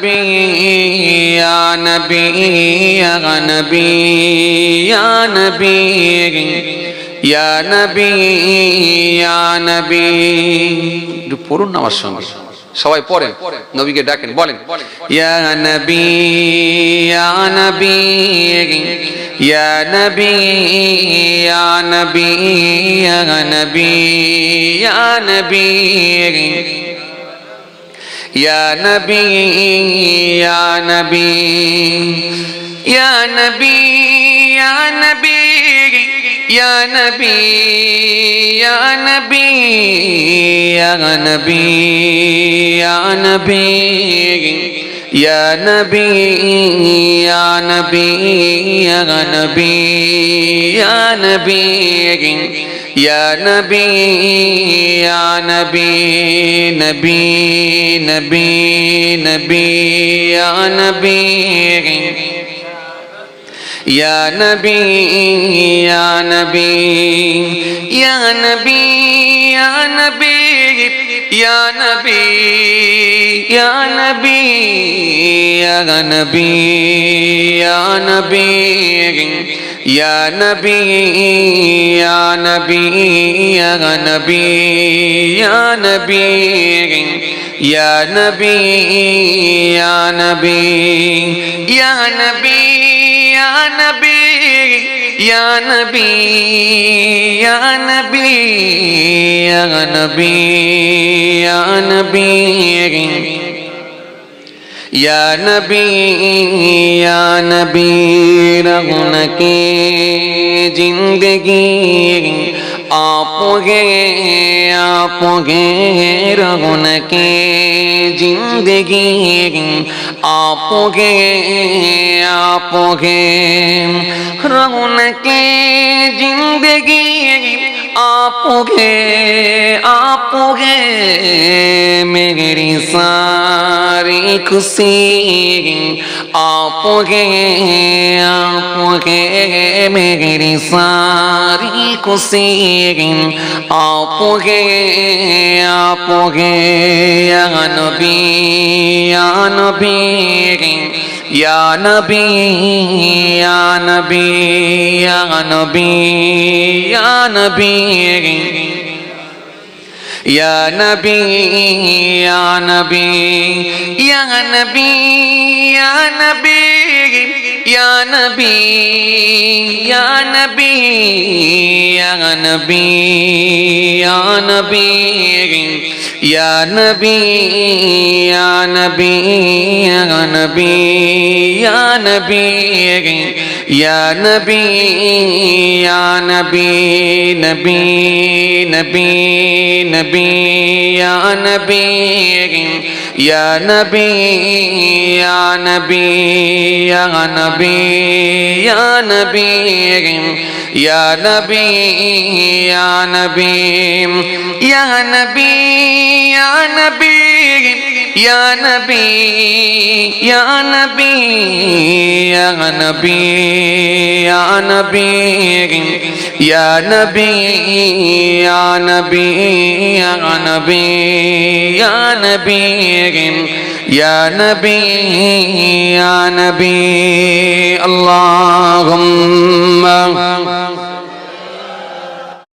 يا نبي يا نبي يا نبي يا نبي يا نبي একটু পড়ুন না আমার সঙ্গে সবাই পড়েন নবীকে ডাকেন বলেন ইয়া নবী ইয়া নবী ইয়া নবী ইয়া নবী ইয়া নবী ইয়া নবী ইয়া নবী ইয়া নবী ইয়া নবী ইয়া নবী ইয়া নবী ইয়া নবী ইয়া নবী ইয়া নবী ইয়া নবী ইয়া নবী ইয়া নবী ইয়া নবী يا نبي يا نبي نبي نبي نبي يا نبي يا نبي يا نبي يا نبي يا نبي يا نبي يا نبي يا نبي يا نبي يا نبي يا نبي يا نبي يا نبي يا نبي يا نبي يا نبي يا نبي يا نبي يا نبي يا نبي يا نبي يا نبي يا نبي رغن کی زندگی آپ گے آپ گے رغن کی زندگی आपगे आपगे रौन के जिंदगी आपगे आपगे मेरी सारी खुशी आपगे आपगे मेरी सारी खुशी आपगे आपगे नबी يا نبي يا نبي يا نبي يا نبي يا نبي يا نبي يا نبي يا نبي يا نبي نبي يا نبي يا نبي يا نبي يا نبي يا نبي يا نبي يا نبي يا نبي يا نبي نبي نبي نبي يا نبي يا نبي يا نبي يا نبي يا نبي يا نبي يا نبي يا نبي يا نبي يا نبي يا نبي يا نبي يا نبي يا نبي يا نبي يا نبي يا نبي يا نبي يا نبي اللهم